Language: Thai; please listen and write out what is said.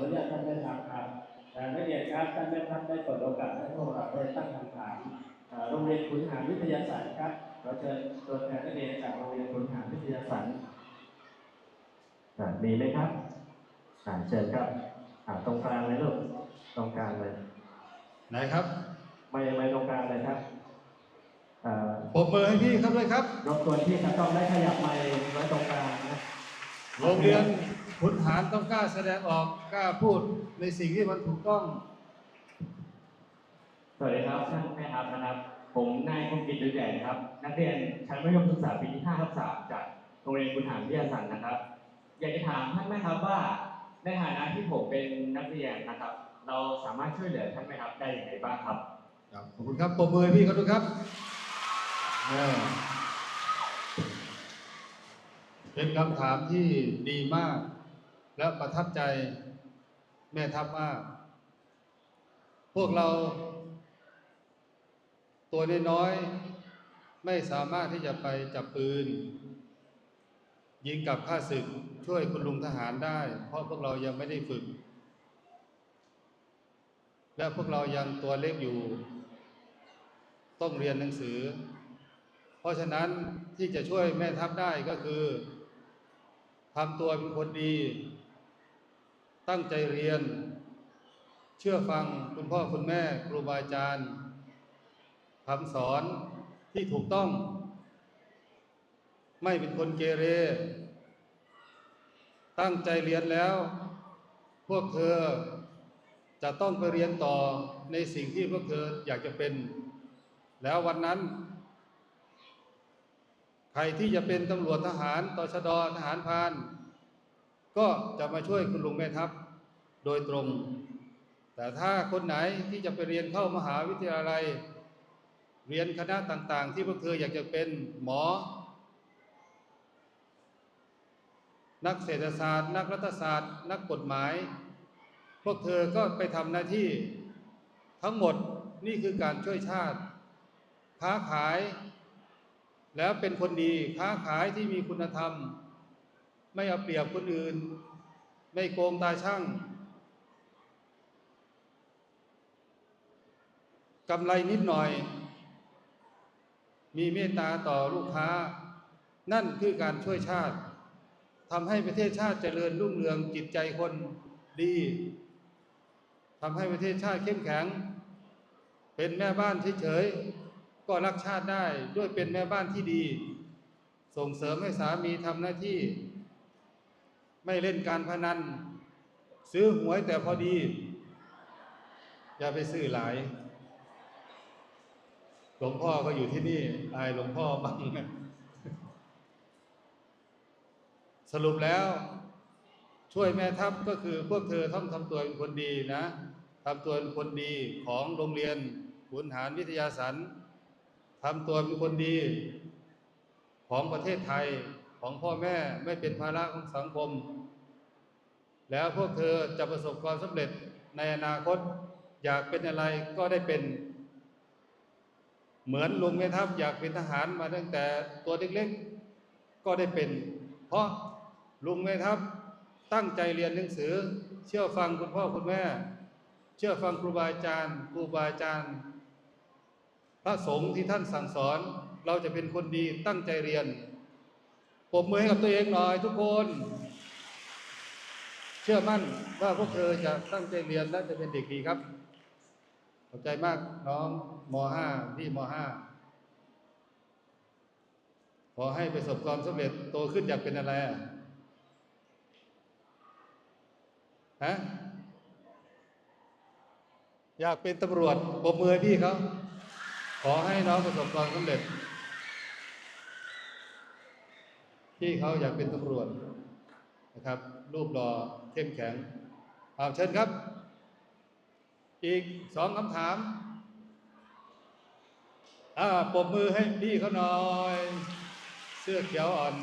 ออนุญาตท่านแม่ทัพครับแต่นักเรียนครับท่านแม่ทัพได้เปิดโอกาสให้พวกเราได้ตั้งคำถามเอ่อโรงเรียนขุนหารวิทยาศาสตร์ครับเราเชิญตัวแทนนักเรียนจากโรงเรียนขุนหารวิทยาศาสตร์อ่ามีไหมครับอ่าเชิญครับอ่าตรงกลางเลยลูกตรงกลางเลยไหนครับ ไม่ไม่ตรงกลางเลยครับเอ่อปรบมือให้พี่ครับด้วยครับรบกวนที่จะต้องได้ขยับไมค์ไว้ตรงกลางนะโรงเรียน ขุนหารต้องกล้าแสดงออกกล้าพูดในสิ่งที่มันถูกต้อง สวัสดีครับท่านแม่ทัพนะครับ ผมนายคมกิจดุจใหญ่นะครับ นักเรียนชั้นมัธยมศึกษาปีที่5ทับ3จากโรงเรียนคุณหารวิทยาศาสตร์นะครับ อยากจะถามท่านแม่ทัพว่าในฐานะที่ผมเป็นนักเรียนนะครับ เราสามารถช่วยเหลือท่านแม่ทัพได้อย่างไรบ้างครับ ครับขอบคุณครับปรบมือให้พี่เขาด้วยครับเออเป็นคำถามที่ดีมาก และประทับใจแม่ทัพมาก พวกเรา ตัวน้อยๆไม่สามารถที่จะไปจับปืน ยิงกับข้าศึกช่วยคุณลุงทหารได้ เพราะพวกเรายังไม่ได้ฝึก และพวกเรายังตัวเล็กอยู่ ต้องเรียนหนังสือ เพราะฉะนั้นที่จะช่วยแม่ทัพได้ก็คือทำตัวเป็นคนดี ตั้งใจเรียน เชื่อฟังคุณพ่อคุณแม่ครูบาอาจารย์คำสอนที่ถูกต้อง ไม่เป็นคนเกเร ตั้งใจเรียนแล้ว พวกเธอจะต้องไปเรียนต่อในสิ่งที่พวกเธออยากจะเป็น แล้ววันนั้น ใครที่จะเป็นตำรวจทหารตชดทหารพาน ก็จะมาช่วยคุณลุงแม่ทัพโดยตรง แต่ถ้าคนไหนที่จะไปเรียนเข้ามหาวิทยาลัย เรียนคณะต่าง ๆ ที่พวกเธออยากจะเป็นหมอ นักเศรษฐศาสตร์ นักรัฐศาสตร์ นักกฎหมาย พวกเธอก็ไปทำหน้าที่ทั้งหมดนี่คือการช่วยชาติ ค้าขาย แล้วเป็นคนดีค้าขายที่มีคุณธรรม ไม่เอาเปรียบคนอื่น ไม่โกงตาช่างกำไรนิดหน่อย มีเมตตาต่อลูกค้า นั่นคือการช่วยชาติทำให้ประเทศชาติเจริญรุ่งเรืองจิตใจคนดีทำให้ประเทศชาติเข้มแข็ง เป็นแม่บ้านเฉยๆก็รักชาติได้ด้วยเป็นแม่บ้านที่ดี ส่งเสริมให้สามีทำหน้าที่ ไม่เล่นการพนัน ซื้อหวยแต่พอดี อย่าไปซื้อหลาย หลวงพ่อก็อยู่ที่นี่อายหลวงพ่อบ้างสรุปแล้ว ช่วยแม่ทัพก็คือพวกเธอต้องทำตัวเป็นคนดีนะทำตัวเป็นคนดีของโรงเรียนขุนหารวิทยาสันทำตัวเป็นคนดีของประเทศไทย ของพ่อแม่ไม่เป็นภาระของสังคม แล้วพวกเธอจะประสบความสำเร็จในอนาคตอยากเป็นอะไรก็ได้เป็น เหมือนลุงแม่ทัพอยากเป็นทหารมาตั้งแต่ตัวเล็กๆก็ได้เป็น เพราะลุงแม่ทัพตั้งใจเรียนหนังสือ เชื่อฟังคุณพ่อคุณแม่ เชื่อฟังครูบาอาจารย์ครูบาอาจารย์พระสงฆ์ที่ท่านสั่งสอน เราจะเป็นคนดีตั้งใจเรียน ปรบมือให้กับตัวเองหน่อยทุกคน เชื่อมั่นว่าพวกเธอจะตั้งใจเรียนและจะเป็นเด็กดีครับ ขอบใจมากน้องม .5 ที่ม .5 ขอให้ประสบความสำเร็จโตขึ้นอยากเป็นอะไรอะฮะอยากเป็นตำรวจปรบมือพี่เขาขอให้น้องประสบความสำเร็จ พี่เขาอยากเป็นตำรวจนะครับ รูปหล่อเข้มแข็งเอาเชิญครับ อีกสองคำถามอ่าปมมือให้พี่เขาหน่อย เสื้อเขียวอ่อน